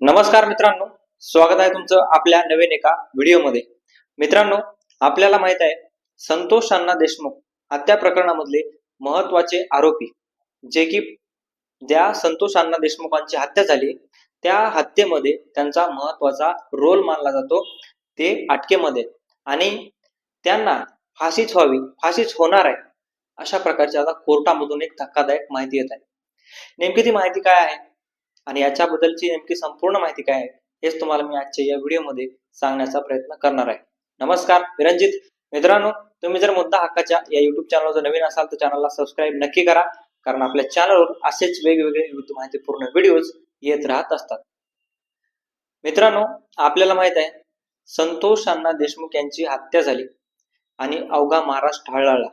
नमस्कार मित्रांनो स्वागत आहे तुमचं आपल्या नवीन एका व्हिडिओमध्ये. मित्रांनो आपल्याला माहीत आहे संतोष अण्णा देशमुख हत्या प्रकरणामधले महत्त्वाचे आरोपी जे की ज्या संतोष अण्णा देशमुखांची हत्या झाली त्या हत्येमध्ये त्यांचा महत्त्वाचा रोल मानला जातो ते अटकेमध्ये. आणि त्यांना फाशीच व्हावी फाशीच होणार आहे अशा प्रकारची आता कोर्टामधून एक धक्कादायक माहिती येत आहे. नेमकी ती माहिती काय आहे? आणि याच्याबद्दलची नेमकी संपूर्ण माहिती काय आहे हेच तुम्हाला मी आजच्या या व्हिडिओमध्ये सांगण्याचा प्रयत्न करणार आहे. नमस्कार विरंजित. मित्रांनो तुम्ही जर मुद्दा हक्काच्या या युट्यूब चॅनलवर जर नवीन असाल तर चॅनलला सबस्क्राईब नक्की करा कारण आपल्या चॅनलवर असेच वेगवेगळे विविध माहितीपूर्ण व्हिडिओज येत राहत असतात. मित्रांनो आपल्याला माहीत आहे संतोष अण्णा देशमुख यांची हत्या झाली आणि अवघा महाराष्ट्र हळहळला.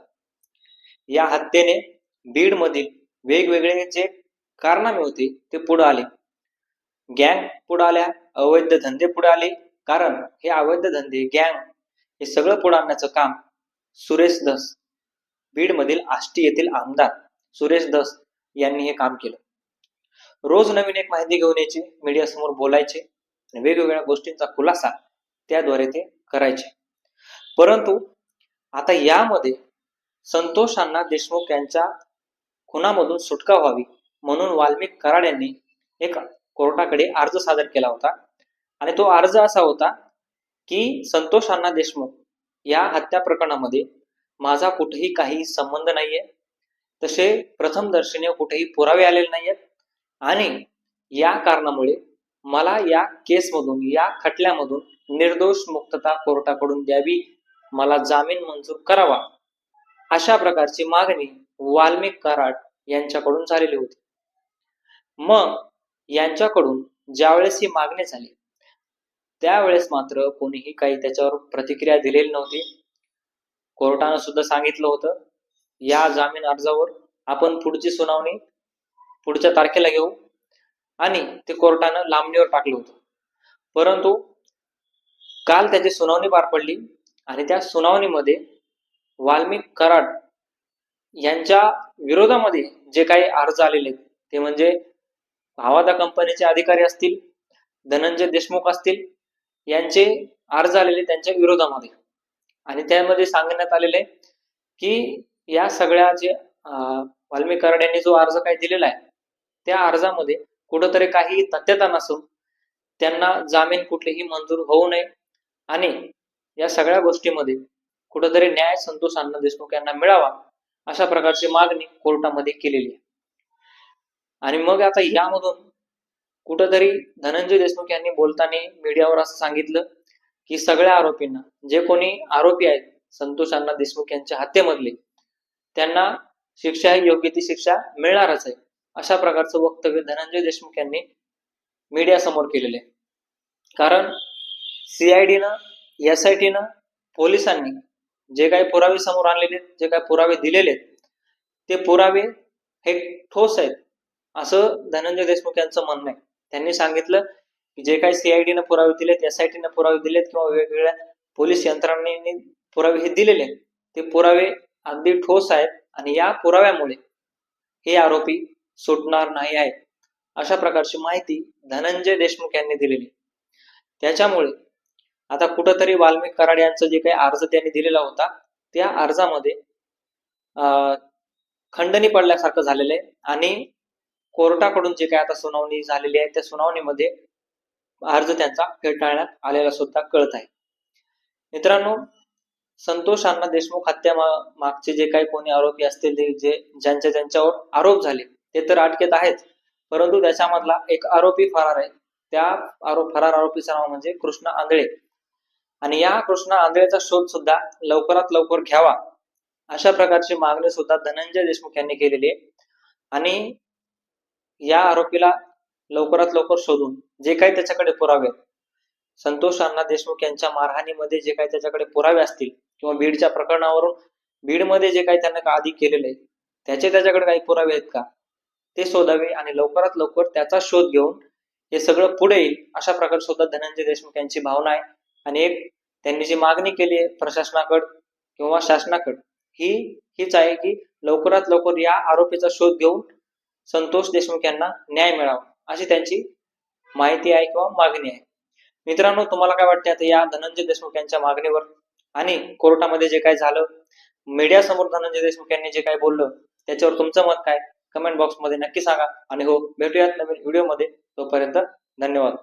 या हत्येने बीड मधील वेगवेगळे जे कारनामे होते ते पुढे आले. गँग पुढे आल्या अवैध धंदे पुढे आले. कारण हे अवैध धंदे गँग हे सगळं पुढे आणण्याचं काम सुरेश दस बीड मधील आष्टी येथील आमदार सुरेश दस यांनी हे काम केलं. रोज नवीन एक माहिती घेऊन यायची मीडिया समोर बोलायचे आणि वेगवेगळ्या गोष्टींचा खुलासा त्याद्वारे ते करायचे. परंतु आता यामध्ये संतोषांना देशमुख यांच्या खुनामधून सुटका व्हावी म्हणून वाल्मिक कराड यांनी एक कोर्टाकडे अर्ज सादर केला होता. आणि तो अर्ज असा होता की संतोष अण्णा देशमुख या हत्या प्रकरणामध्ये माझा कुठेही काही संबंध नाहीये. तसे प्रथम दर्शनीय कुठेही पुरावे आलेले नाहीयेत. आणि या कारणामुळे मला या केसमधून या खटल्यामधून निर्दोष मुक्तता कोर्टाकडून द्यावी मला जामीन मंजूर करावा अशा प्रकारची मागणी वाल्मिक कराड यांच्याकडून झालेली होती. मग यांच्याकडून ज्यावेळेस ही मागणी झाली त्यावेळेस मात्र कोणीही काही त्याच्यावर प्रतिक्रिया दिलेली नव्हती. कोर्टानं सुद्धा सांगितलं होतं या जामीन अर्जावर आपण पुढची सुनावणी पुढच्या तारखेला घेऊ. आणि ते कोर्टानं लांबणीवर टाकलं होतं. परंतु काल त्याची सुनावणी पार पडली आणि त्या सुनावणीमध्ये वाल्मिक कराड यांच्या विरोधामध्ये जे काही अर्ज आलेले आहेत ते म्हणजे भावादा कंपनीचे अधिकारी असतील धनंजय देशमुख असतील यांचे अर्ज आलेले त्यांच्या विरोधामध्ये. आणि त्यामध्ये सांगण्यात आलेले की या सगळ्या जे वाल्मी कराड यांनी जो अर्ज काही दिलेला आहे त्या अर्जामध्ये कुठंतरी काही तथ्यता नसून त्यांना जामीन कुठलीही मंजूर होऊ नये. आणि या सगळ्या गोष्टीमध्ये कुठंतरी न्याय संतोष अण्णा देशमुख यांना मिळावा अशा प्रकारची मागणी कोर्टामध्ये केलेली आहे. आणि मग आता यामधून कुठंतरी धनंजय देशमुख यांनी बोलताना मीडियावर असं सांगितलं की सगळ्या आरोपींना जे कोणी आरोपी आहेत संतोष अण्णा देशमुख यांच्या हत्येमधले त्यांना शिक्षा ही योग्य ती शिक्षा मिळणारच आहे. अशा प्रकारचं वक्तव्य धनंजय देशमुख यांनी मीडिया समोर केलेले आहे. कारण सीआयडीनं एस आय टीनं पोलिसांनी जे काही पुरावे समोर आणलेले आहेत, जे काही पुरावे दिलेले आहेत ते पुरावे हे ठोस आहेत. असं धनंजय देशमुख यांचं म्हणणं आहे. त्यांनी सांगितलं की जे काही सीआयडीनं पुरावे दिलेत एस आय पुरावे दिलेत किंवा वेगवेगळ्या पोलीस यंत्रणांनी पुरावे हे दिलेले आहेत ते पुरावे अगदी ठोस आहेत आणि या पुराव्यामुळे हे आरोपी सुटणार नाही आहेत. अशा प्रकारची माहिती धनंजय देशमुख यांनी दिलेली त्याच्यामुळे आता कुठंतरी वाल्मिक कराड यांचं जे काही अर्ज त्यांनी दिलेला होता त्या अर्जामध्ये अं, खंडणी पडल्यासारखं झालेलं आहे आणि कोर्टाकडून जे काय आता सुनावणी झालेली आहे त्या सुनावणीमध्ये अर्ज त्यांचा फेटाळण्यात आलेला सुद्धा कळत आहे. मित्रांनो संतोष अण्णा देशमुख हत्या मागचे जे काही कोणी आरोपी असतील ते जे ज्यांच्या ज्यांच्यावर आरोप झाले ते तर अटकेत आहेत. परंतु त्याच्यामधला एक आरोपी फरार आहे. त्या आरोप फरार आरोपीचं नाव म्हणजे कृष्ण आंधळे. आणि या कृष्ण आंधळेचा शोध सुद्धा लवकरात लवकर घ्यावा अशा प्रकारची मागणी सुद्धा धनंजय देशमुख यांनी केलेली आहे. आणि या आरोपीला लवकरात लवकर शोधून जे काही त्याच्याकडे पुरावे आहेत. संतोष अण्णा देशमुख यांच्या मारहाणीमध्ये जे काही त्याच्याकडे पुरावे असतील किंवा बीडच्या प्रकरणावरून बीडमध्ये जे काही त्यांना आधी केलेलं आहे त्याचे त्याच्याकडे काही पुरावे आहेत का? ते शोधावे आणि लवकरात लवकर त्याचा शोध घेऊन हे सगळं पुढे येईल अशा प्रकारे सुद्धा धनंजय देशमुख यांची भावना आहे. आणि एक त्यांनी जी मागणी केली आहे प्रशासनाकड किंवा शासनाकड ही हीच आहे की लवकरात लवकर या आरोपीचा शोध घेऊन संतोष देशमुख यांना न्याय मिळावा अशी त्यांची माहिती आहे किंवा मागणी आहे. मित्रांनो तुम्हाला काय वाटते आता या धनंजय देशमुख यांच्या मागणीवर? आणि कोर्टामध्ये जे काय झालं मीडिया समोर धनंजय देशमुख यांनी जे काय बोललं त्याच्यावर तुमचं मत काय? कमेंट बॉक्समध्ये नक्की सांगा. आणि हो भेटूयात नवीन व्हिडिओमध्ये. तोपर्यंत धन्यवाद.